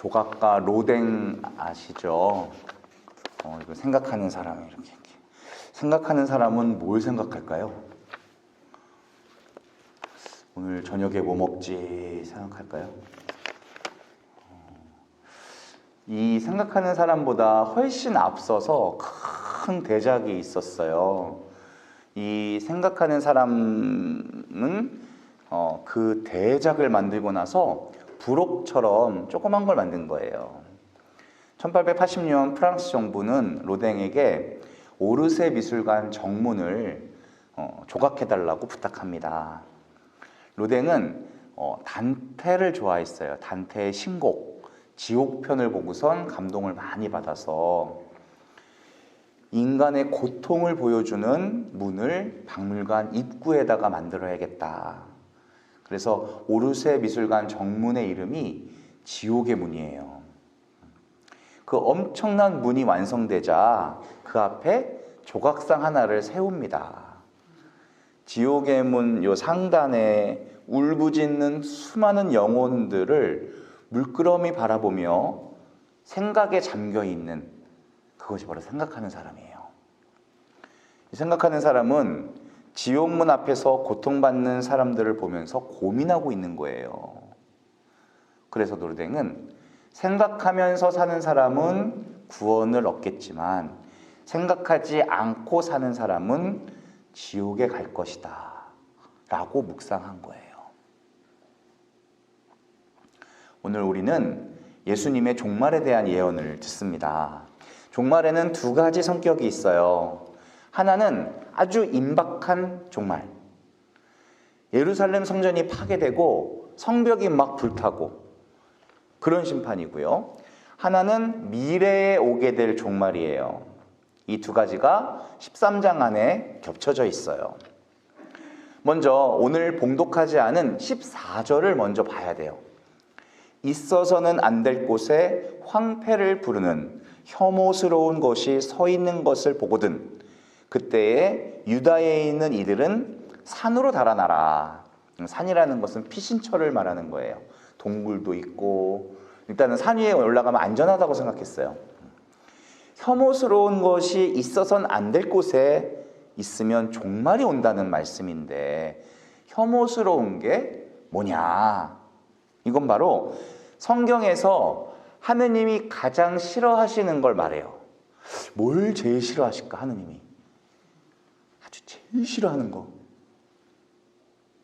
조각가 로댕 아시죠? 어, 이거 생각하는 사람이 이렇게, 이렇게. 생각하는 사람은 뭘 생각할까요? 오늘 저녁에 뭐 먹지 생각할까요? 어, 이 생각하는 사람보다 훨씬 앞서서 큰 대작이 있었어요. 이 생각하는 사람은 어, 그 대작을 만들고 나서 부록처럼 조그만 걸 만든 거예요. 1880년 프랑스 정부는 로댕에게 오르세 미술관 정문을 어, 조각해달라고 부탁합니다. 로댕은 어, 단테를 좋아했어요. 단테의 신곡, 지옥편을 보고선 감동을 많이 받아서 인간의 고통을 보여주는 문을 박물관 입구에다가 만들어야겠다. 그래서 오르세 미술관 정문의 이름이 지옥의 문이에요. 그 엄청난 문이 완성되자 그 앞에 조각상 하나를 세웁니다. 지옥의 문 요 상단에 울부짖는 수많은 영혼들을 물끄러미 바라보며 생각에 잠겨 있는 그것이 바로 생각하는 사람이에요. 이 생각하는 사람은 지옥문 앞에서 고통받는 사람들을 보면서 고민하고 있는 거예요. 그래서 노르댕은 생각하면서 사는 사람은 구원을 얻겠지만 생각하지 않고 사는 사람은 지옥에 갈 것이다. 라고 묵상한 거예요. 오늘 우리는 예수님의 종말에 대한 예언을 듣습니다. 종말에는 두 가지 성격이 있어요. 하나는 아주 임박한 종말. 예루살렘 성전이 파괴되고 성벽이 막 불타고 그런 심판이고요. 하나는 미래에 오게 될 종말이에요. 이 두 가지가 13장 안에 겹쳐져 있어요. 먼저 오늘 봉독하지 않은 14절을 먼저 봐야 돼요. 있어서는 안 될 곳에 황폐를 부르는 혐오스러운 것이 서 있는 것을 보거든 그때에 유다에 있는 이들은 산으로 달아나라. 산이라는 것은 피신처를 말하는 거예요. 동굴도 있고 일단은 산 위에 올라가면 안전하다고 생각했어요. 혐오스러운 것이 있어선 안 될 곳에 있으면 종말이 온다는 말씀인데 혐오스러운 게 뭐냐? 이건 바로 성경에서 하느님이 가장 싫어하시는 걸 말해요. 뭘 제일 싫어하실까 하느님이? 아주 제일 싫어하는 거.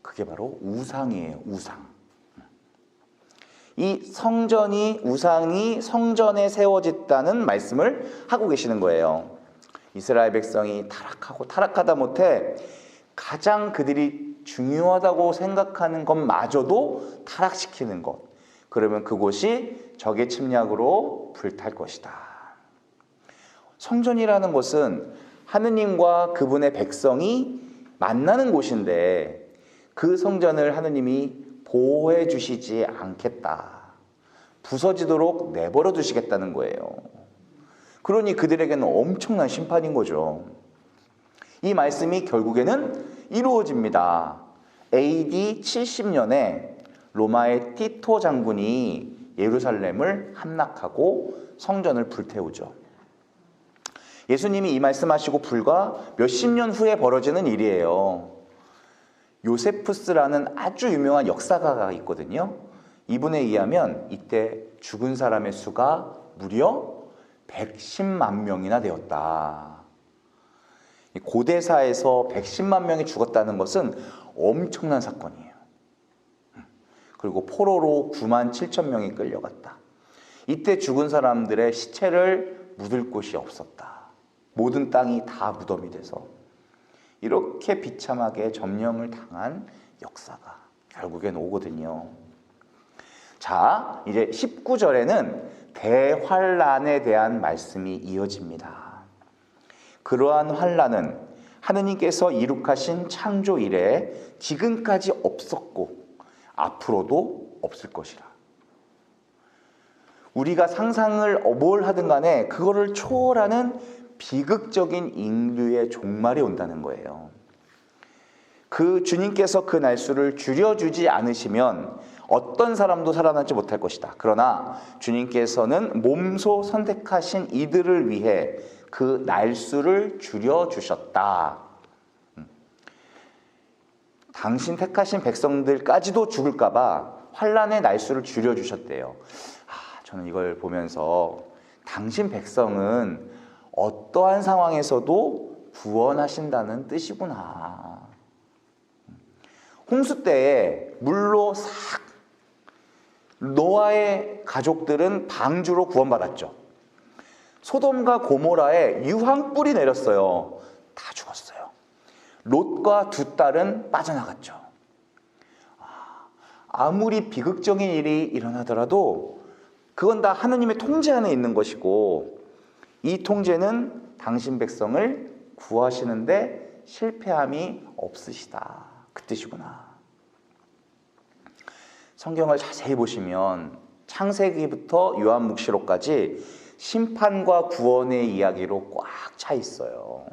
그게 바로 우상이에요. 우상. 이 성전이 우상이 성전에 세워졌다는 말씀을 하고 계시는 거예요. 이스라엘 백성이 타락하고 타락하다 못해 가장 그들이 중요하다고 생각하는 것마저도 타락시키는 것. 그러면 그곳이 적의 침략으로 불탈 것이다. 성전이라는 것은 하느님과 그분의 백성이 만나는 곳인데 그 성전을 하느님이 보호해 주시지 않겠다. 부서지도록 내버려 두시겠다는 거예요. 그러니 그들에게는 엄청난 심판인 거죠. 이 말씀이 결국에는 이루어집니다. AD 70년에 로마의 티토 장군이 예루살렘을 함락하고 성전을 불태우죠. 예수님이 이 말씀하시고 불과 몇십 년 후에 벌어지는 일이에요. 요세푸스라는 아주 유명한 역사가가 있거든요. 이분에 의하면 이때 죽은 사람의 수가 무려 110만 명이나 되었다. 고대사에서 110만 명이 죽었다는 것은 엄청난 사건이에요. 그리고 포로로 9만 7천 명이 끌려갔다. 이때 죽은 사람들의 시체를 묻을 곳이 없었다. 모든 땅이 다 무덤이 돼서 이렇게 비참하게 점령을 당한 역사가 결국엔 오거든요. 자, 이제 19절에는 대환란에 대한 말씀이 이어집니다. 그러한 환란은 하느님께서 이룩하신 창조 이래 지금까지 없었고 앞으로도 없을 것이라. 우리가 상상을 뭘 하든 간에 그거를 초월하는 비극적인 인류의 종말이 온다는 거예요. 그 주님께서 그 날수를 줄여주지 않으시면 어떤 사람도 살아남지 못할 것이다. 그러나 주님께서는 몸소 선택하신 이들을 위해 그 날수를 줄여 주셨다. 음. 당신 택하신 백성들까지도 죽을까봐 환란의 날수를 줄여 주셨대요. 아, 저는 이걸 보면서 당신 백성은 어떠한 상황에서도 구원하신다는 뜻이구나. 홍수 때에 물로 싹 노아의 가족들은 방주로 구원받았죠. 소돔과 고모라에 유황불이 내렸어요. 다 죽었어요. 롯과 두 딸은 빠져나갔죠. 아, 아무리 비극적인 일이 일어나더라도 그건 다 하느님의 통제 안에 있는 것이고 이 통제는 당신 백성을 구하시는데 실패함이 없으시다. 그 뜻이구나. 성경을 자세히 보시면 창세기부터 요한묵시록까지 심판과 구원의 이야기로 꽉 차 있어요.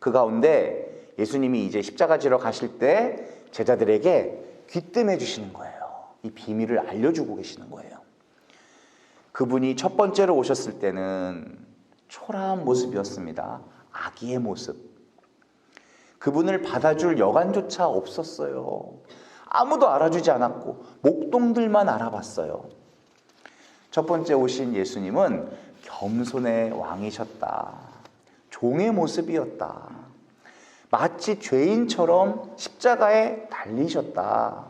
그 가운데 예수님이 이제 십자가 지러 가실 때 제자들에게 귀뜸해 주시는 거예요. 이 비밀을 알려주고 계시는 거예요. 그분이 첫 번째로 오셨을 때는 초라한 모습이었습니다. 아기의 모습. 그분을 받아줄 여관조차 없었어요. 아무도 알아주지 않았고 목동들만 알아봤어요. 첫 번째 오신 예수님은 겸손의 왕이셨다. 종의 모습이었다. 마치 죄인처럼 십자가에 달리셨다.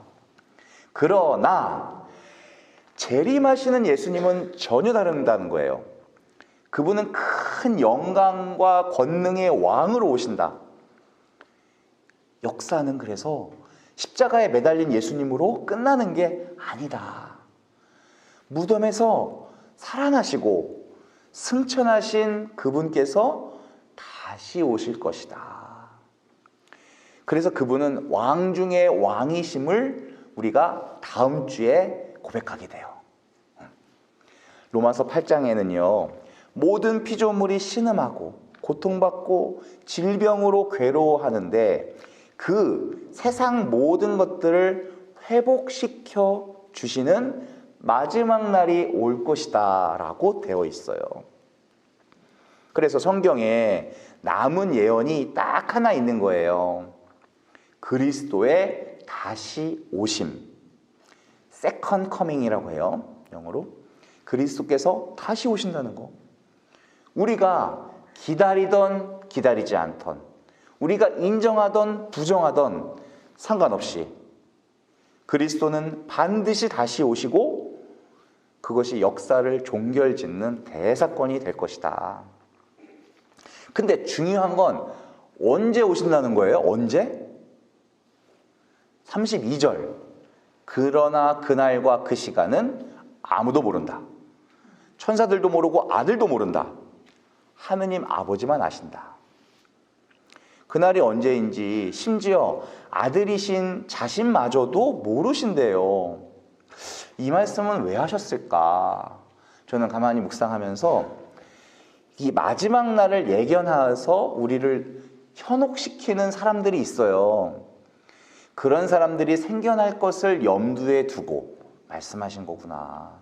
그러나 재림하시는 예수님은 전혀 다른다는 거예요. 그분은 큰 영광과 권능의 왕으로 오신다. 역사는 그래서 십자가에 매달린 예수님으로 끝나는 게 아니다. 무덤에서 살아나시고 승천하신 그분께서 다시 오실 것이다. 그래서 그분은 왕 중의 왕이심을 우리가 다음 주에 고백하게 돼요. 로마서 8장에는요, 모든 피조물이 신음하고 고통받고 질병으로 괴로워하는데 그 세상 모든 것들을 회복시켜 주시는 마지막 날이 올 것이다 라고 되어 있어요. 그래서 성경에 남은 예언이 딱 하나 있는 거예요. 그리스도의 다시 오심. 세컨 커밍이라고 해요. 영어로. 그리스도께서 다시 오신다는 거. 우리가 기다리던 기다리지 않던 우리가 인정하던 부정하던 상관없이 그리스도는 반드시 다시 오시고 그것이 역사를 종결 짓는 대사건이 될 것이다. 근데 중요한 건 언제 오신다는 거예요? 언제? 32절. 그러나 그날과 그 시간은 아무도 모른다. 천사들도 모르고 아들도 모른다. 하느님 아버지만 아신다. 그날이 언제인지 심지어 아들이신 자신마저도 모르신대요. 이 말씀은 왜 하셨을까? 저는 가만히 묵상하면서 이 마지막 날을 예견하여서 우리를 현혹시키는 사람들이 있어요. 그런 사람들이 생겨날 것을 염두에 두고 말씀하신 거구나.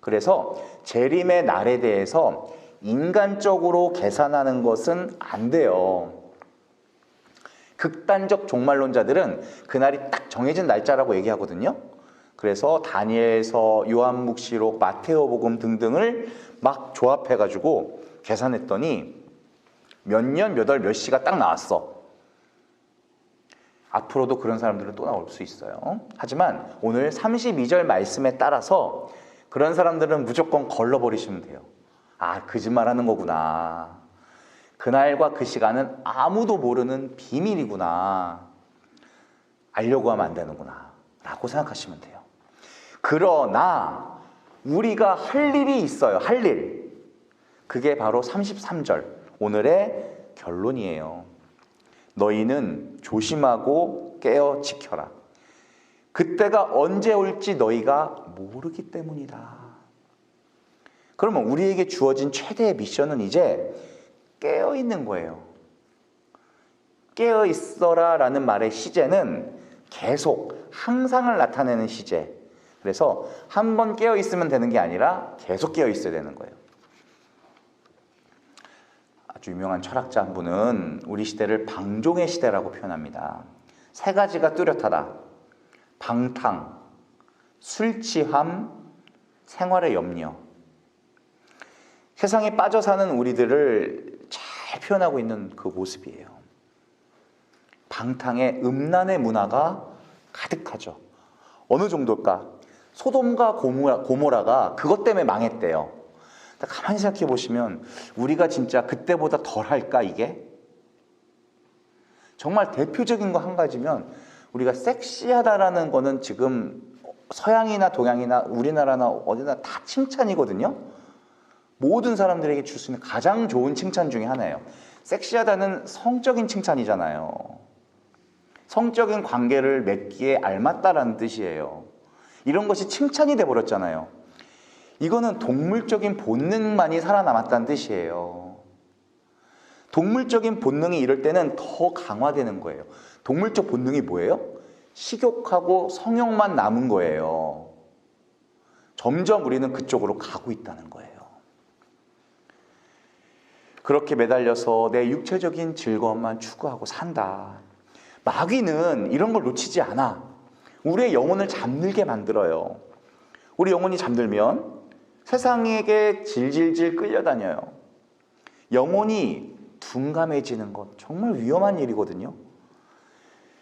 그래서 재림의 날에 대해서 인간적으로 계산하는 것은 안 돼요. 극단적 종말론자들은 그날이 딱 정해진 날짜라고 얘기하거든요. 그래서 다니엘서, 요한묵시록, 마테오복음 등등을 막 조합해가지고 계산했더니 몇 년, 몇 월, 몇 시가 딱 나왔어. 앞으로도 그런 사람들은 또 나올 수 있어요. 하지만 오늘 32절 말씀에 따라서 그런 사람들은 무조건 걸러버리시면 돼요. 아, 거짓말 하는 거구나. 그날과 그 시간은 아무도 모르는 비밀이구나. 알려고 하면 안 되는구나. 라고 생각하시면 돼요. 그러나 우리가 할 일이 있어요. 할 일. 그게 바로 33절. 오늘의 결론이에요. 너희는 조심하고 깨어 지켜라. 그때가 언제 올지 너희가 모르기 때문이다. 그러면 우리에게 주어진 최대의 미션은 이제 깨어 있는 거예요. 깨어 있어라 라는 말의 시제는 계속 항상을 나타내는 시제. 그래서 한 번 깨어 있으면 되는 게 아니라 계속 깨어 있어야 되는 거예요. 아주 유명한 철학자 한 분은 우리 시대를 방종의 시대라고 표현합니다. 세 가지가 뚜렷하다. 방탕, 술 취함, 생활의 염려. 세상에 빠져 사는 우리들을 잘 표현하고 있는 그 모습이에요. 방탕의 음란의 문화가 가득하죠. 어느 정도일까? 소돔과 고모라, 고모라 가 그것 때문에 망했대요. 가만히 생각해 보시면 우리가 진짜 그때보다 덜 할까 이게? 정말 대표적인 거 한 가지면 우리가 섹시하다라는 거는 지금 서양이나 동양이나 우리나라나 어디나 다 칭찬이거든요. 모든 사람들에게 줄 수 있는 가장 좋은 칭찬 중에 하나예요. 섹시하다는 성적인 칭찬이잖아요. 성적인 관계를 맺기에 알맞다라는 뜻이에요. 이런 것이 칭찬이 돼 버렸잖아요. 이거는 동물적인 본능만이 살아남았다는 뜻이에요. 동물적인 본능이 이럴 때는 더 강화되는 거예요. 동물적 본능이 뭐예요? 식욕하고 성욕만 남은 거예요. 점점 우리는 그쪽으로 가고 있다는 거예요. 그렇게 매달려서 내 육체적인 즐거움만 추구하고 산다. 마귀는 이런 걸 놓치지 않아. 우리의 영혼을 잠들게 만들어요. 우리 영혼이 잠들면 세상에게 질질질 끌려다녀요. 영혼이 둔감해지는 것 정말 위험한 일이거든요.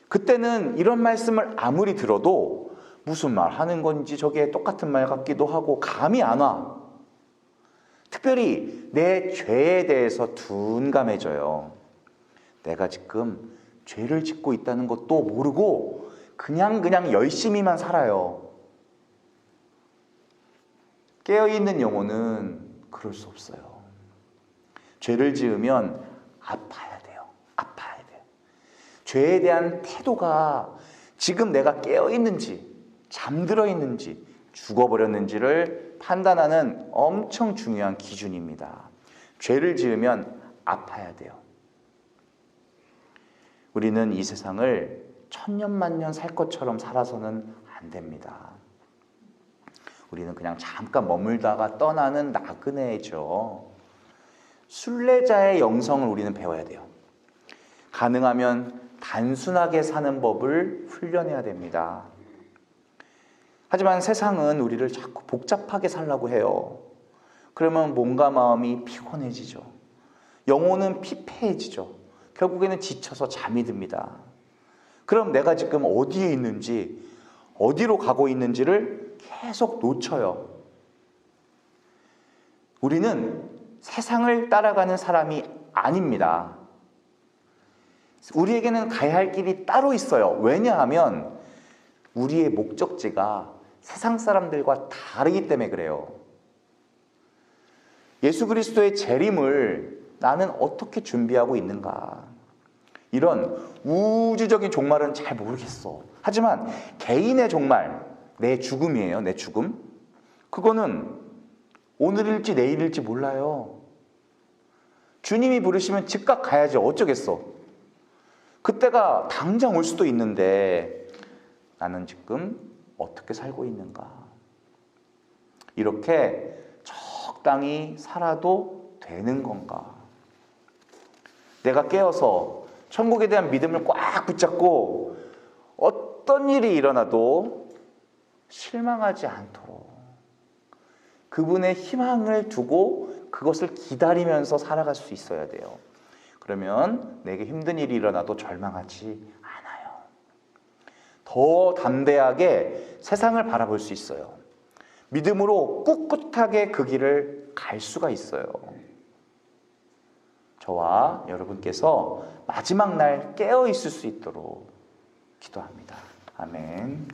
그때는 이런 말씀을 아무리 들어도 무슨 말 하는 건지 저게 똑같은 말 같기도 하고 감이 안 와. 특별히 내 죄에 대해서 둔감해져요. 내가 지금 죄를 짓고 있다는 것도 모르고 그냥 그냥 열심히만 살아요. 깨어있는 영혼은 그럴 수 없어요. 죄를 지으면 아파야 돼요. 아파야 돼요. 죄에 대한 태도가 지금 내가 깨어있는지, 잠들어 있는지, 죽어버렸는지를 판단하는 엄청 중요한 기준입니다. 죄를 지으면 아파야 돼요. 우리는 이 세상을 천년만년 살 것처럼 살아서는 안 됩니다. 우리는 그냥 잠깐 머물다가 떠나는 나그네죠. 순례자의 영성을 우리는 배워야 돼요. 가능하면 단순하게 사는 법을 훈련해야 됩니다. 하지만 세상은 우리를 자꾸 복잡하게 살라고 해요. 그러면 몸과 마음이 피곤해지죠. 영혼은 피폐해지죠. 결국에는 지쳐서 잠이 듭니다. 그럼 내가 지금 어디에 있는지, 어디로 가고 있는지를 계속 놓쳐요. 우리는 세상을 따라가는 사람이 아닙니다. 우리에게는 가야 할 길이 따로 있어요. 왜냐하면 우리의 목적지가 세상 사람들과 다르기 때문에 그래요. 예수 그리스도의 재림을 나는 어떻게 준비하고 있는가? 이런 우주적인 종말은 잘 모르겠어. 하지만 개인의 종말, 내 죽음이에요. 내 죽음. 그거는 오늘일지 내일일지 몰라요. 주님이 부르시면 즉각 가야지 어쩌겠어. 그때가 당장 올 수도 있는데 나는 지금 어떻게 살고 있는가. 이렇게 적당히 살아도 되는 건가. 내가 깨어서 천국에 대한 믿음을 꽉 붙잡고 어떤 일이 일어나도 실망하지 않도록 그분의 희망을 두고 그것을 기다리면서 살아갈 수 있어야 돼요. 그러면 내게 힘든 일이 일어나도 절망하지. 더 담대하게 세상을 바라볼 수 있어요. 믿음으로 꿋꿋하게 그 길을 갈 수가 있어요. 저와 여러분께서 마지막 날 깨어 있을 수 있도록 기도합니다. 아멘.